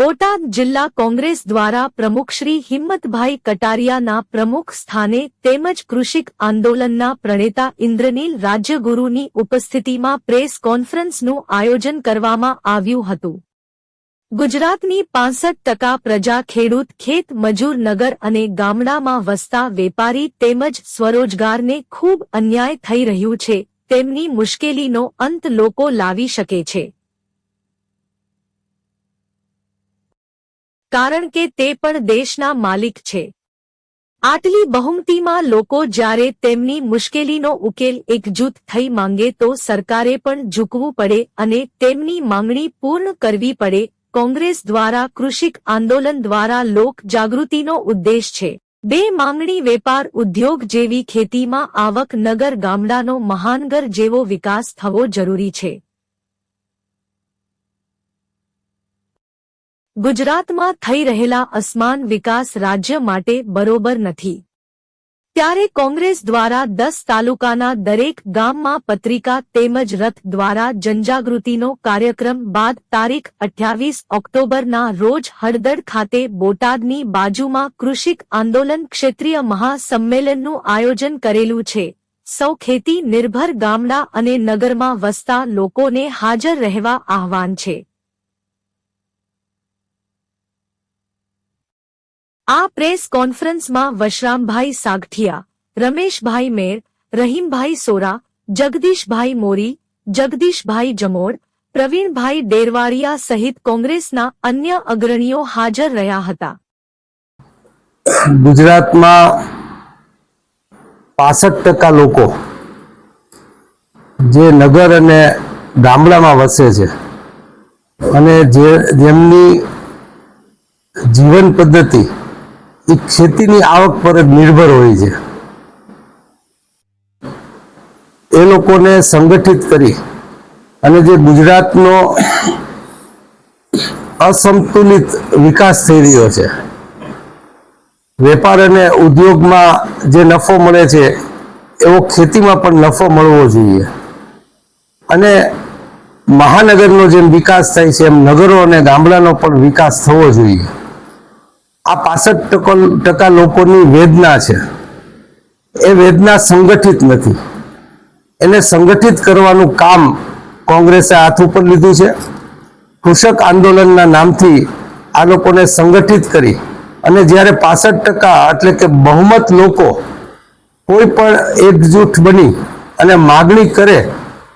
બોટાદ જિલ્લા કોંગ્રેસ દ્વારા પ્રમુખ શ્રી હિંમતભાઈ કટારિયાના પ્રમુખ સ્થાને તેમજ કૃષિક આંદોલનના પ્રણેતા ઇન્દ્રનીલ રાજ્યગુરુની ઉપસ્થિતિમાં પ્રેસ કોન્ફરન્સનું આયોજન કરવામાં આવ્યું હતું. ગુજરાતની પાસઠ ટકા પ્રજા ખેડૂત ખેત મજૂર નગર અને ગામડામાં વસતા વેપારી તેમજ સ્વરોજગારને ખૂબ અન્યાય થઈ રહ્યું છે. તેમની મુશ્કેલીનો અંત લોકો લાવી શકે છે. કારણ કે તે પણ દેશના માલિક છે. આટલી બહુમતીમાં લોકો જ્યારે તેમની મુશ્કેલીનો ઉકેલ એકજૂથ થઈ માંગે તો સરકારે પણ ઝૂકવું પડે અને તેમની માંગણી પૂર્ણ કરવી પડે. કોંગ્રેસ દ્વારા કૃષિક આંદોલન દ્વારા લોક જાગૃતિનો ઉદ્દેશ છે. બે માંગણી વેપાર ઉદ્યોગ જેવી ખેતીમાં આવક નગર ગામડાનો મહાનગર જેવો વિકાસ થવો જરૂરી છે. ગુજરાતમાં થઈ રહેલા અસમાન વિકાસ રાજ્ય માટે બરોબર નથી. ત્યારે કોંગ્રેસ દ્વારા દસ તાલુકાના દરેક ગામમાં પત્રિકા તેમજ રથ દ્વારા જનજાગૃતિનો કાર્યક્રમ બાદ તારીખ અઠ્યાવીસ ઓક્ટોબરના રોજ હળદડ ખાતે બોટાદની બાજુમાં કૃષિક આંદોલન ક્ષેત્રીય મહાસંમેલનનું આયોજન કરેલું છે. સૌ ખેતી નિર્ભર ગામડા અને નગરમાં વસતા લોકોને હાજર રહેવા આહવાન છે. આ પ્રેસ કોન્ફરન્સમાં વશરામભાઈ સાગઠિયા, રમેશભાઈ મેર, રહીમભાઈ સોરા, જગદીશભાઈ મોરી, જગદીશભાઈ જમોડ, પ્રવીણભાઈ ડેરવાડિયા સહિત કોંગ્રેસના અન્ય અગ્રણીઓ હાજર રહ્યા હતા. ગુજરાતમાં પાસઠ ટકા લોકો જે નગર અને ગામડામાં વસે છે અને જે જેમની જીવન પદ્ધતિ એ ખેતીની આવક પર જ નિર્ભર હોય છે. એ લોકોને સંગઠિત કરી અને જે ગુજરાતનો અસંતુલિત વિકાસ થઈ રહ્યો છે, વેપાર અને ઉદ્યોગમાં જે નફો મળે છે, એવો ખેતીમાં પણ નફો મળવો જોઈએ. અને મહાનગરનો જેમ વિકાસ થાય છે, એમ નગરો અને ગામડાનો પણ વિકાસ થવો જોઈએ. આ પાસઠ ટકા લોકોની વેદના છે. એ વેદના સંગઠિત નથી. એને સંગઠિત કરવાનું કામ કોંગ્રેસે હાથ ઉપર લીધું છે. કૃષક આંદોલનના નામથી આ લોકોને સંગઠિત કરી અને જ્યારે પાસઠ ટકા એટલે કે બહુમત લોકો કોઈ પણ એકજૂથ બની અને માગણી કરે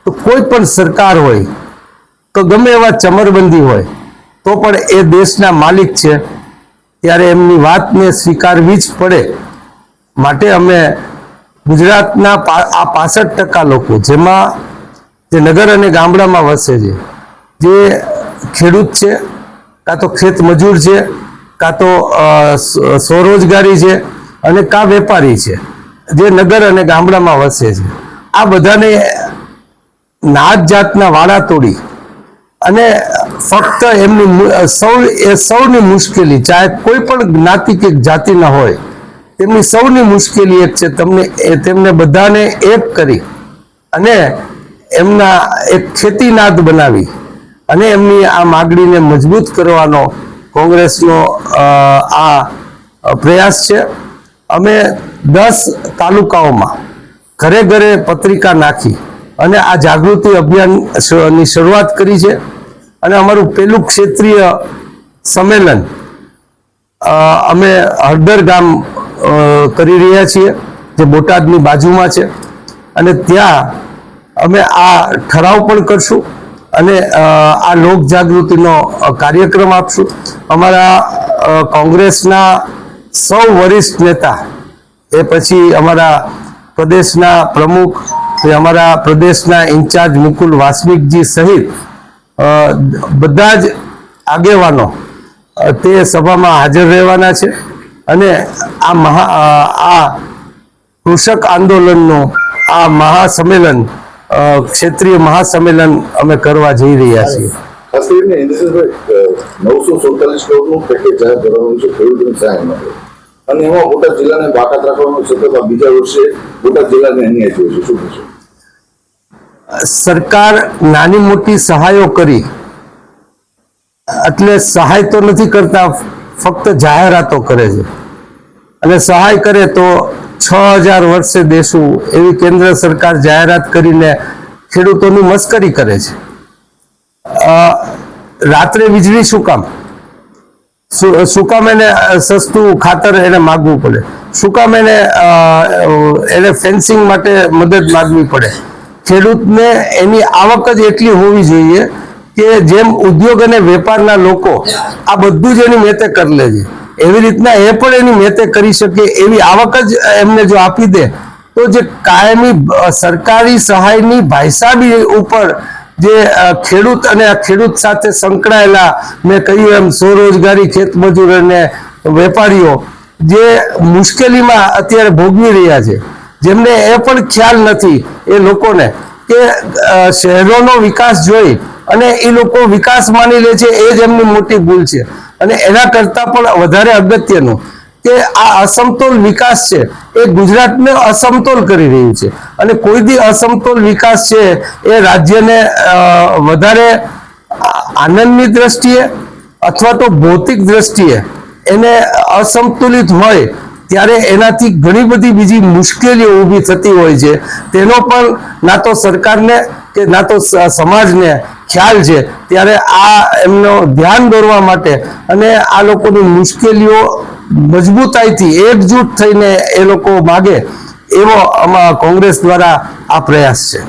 તો કોઈ પણ સરકાર હોય, તો ગમે એવા ચમરબંધી હોય, તો પણ એ દેશના માલિક છે. ત્યારે એમની વાતને સ્વીકારવી જ પડે. માટે અમે ગુજરાતના આ પાસઠ ટકા લોકો, જેમાં જે નગર અને ગામડામાં વસે છે, જે ખેડૂત છે, કાં તો ખેત મજૂર છે, કાં તો સ્વરોજગારી છે અને કાં વેપારી છે, જે નગર અને ગામડામાં વસે છે. આ બધાને નાત જાતના વાળા તોડી અને ફક્ત એમની સૌ એ સૌની મુશ્કેલી, ચાહે કોઈ પણ જ્ઞાતિ કે જાતિના હોય તેમની સૌની મુશ્કેલી એક છે. તમને તેમને બધાને એક કરી અને એમના એક ખેતીનાદ બનાવી અને એમની આ માગણીને મજબૂત કરવાનો કોંગ્રેસનો આ પ્રયાસ છે. અમે દસ તાલુકાઓમાં ઘરે ઘરે પત્રિકા નાખી અને આ જાગૃતિ અભિયાનની શરૂઆત કરી છે. અને અમારું પેલું ક્ષેત્રીય સંમેલન અમે હળદર ગામ કરી રહ્યા છીએ, જે બોટાદની બાજુમાં છે. અને ત્યાં અમે આ ઠરાવ પણ કરશું અને આ લોક જાગૃતિનો કાર્યક્રમ આપશું. અમારા કોંગ્રેસના સૌ વરિષ્ઠ નેતા, એ પછી અમારા પ્રદેશના પ્રમુખ અમારા પ્રદેશના ઇન્ચાર્જ મુકુલ વાસનિકજી સહિત બધા જ આગેવાનો તે સભામાં હાજર રહેવાના છે અને આ મહા આ કૃષક આંદોલનનું આ મહાસંમેલન ક્ષેત્રીય મહાસંમેલન અમે કરવા જઈ રહ્યા છીએ. નવસો સુડતાલીસ કરોડનું પેકેજ જાહેર કરવાનું છે અને એમાં બોટાદ જિલ્લાને બાકાત રાખવાનું છે તો બીજા વર્ષે બોટાદ જિલ્લાને અન્યાય થયો છે. શું કહેશો સરકાર નાની મોટી સહાયો કરી, એટલે સહાય તો નથી કરતા, ફક્ત જાહેરાતો કરે છે. અને સહાય કરે તો છ હજાર વર્ષે દેશું એવી કેન્દ્ર સરકાર જાહેરાત કરીને ખેડૂતોની મસ્કરી કરે છે. રાત્રે વીજળી શું કામ? શું કામ એને સસ્તું ખાતર એને માગવું પડે? શું કામ એને એને ફેન્સિંગ માટે મદદ માગવી પડે? ખેડૂતને એની આવક જ એટલી હોવી જોઈએ કે જેમ ઉદ્યોગ અને વેપારના લોકો આ બધું જ એની મેતે કરી લે છે એવી રીતના એ પણ એની મેતે કરી શકે, એવી આવક જ એમને જો આપી દે, તો જે કાયમી સરકારી સહાયની ભાઈસાબી ઉપર જે ખેડૂત અને ખેડૂત સાથે સંકળાયેલા મેં કહ્યું એમ સ્વરોજગારી ખેતમજૂર અને વેપારીઓ જે મુશ્કેલીમાં અત્યારે ભોગવી રહ્યા છે. જેમને એ પણ ખ્યાલ નથી એ લોકોને કે શહેરોનો વિકાસ જોઈ અને એ લોકો વિકાસ માની લે છે એ જ એમની મોટી ભૂલ છે. અને એના કરતાં પણ વધારે અગત્યનું કે આ અસમતોલ વિકાસ છે એ ગુજરાતને અસમતોલ કરી રહ્યું છે. અને કોઈ દી અસમતોલ વિકાસ છે એ રાજ્યને વધારે આનંદની દ્રષ્ટિએ અથવા તો ભૌતિક દ્રષ્ટિએ એને અસંતુલિત હોય ત્યારે એનાથી ઘણી બધી બીજી મુશ્કેલીઓ ઊભી થતી હોય છે. તેનો પણ ના તો સરકારને કે ના તો સમાજને ખ્યાલ છે. ત્યારે આ એમનો ધ્યાન દોરવા માટે અને આ લોકોની મુશ્કેલીઓ મજબૂતાઈથી એકજૂટ થઈને એ લોકો માગે એવો આમાં કોંગ્રેસ દ્વારા આ પ્રયાસ છે.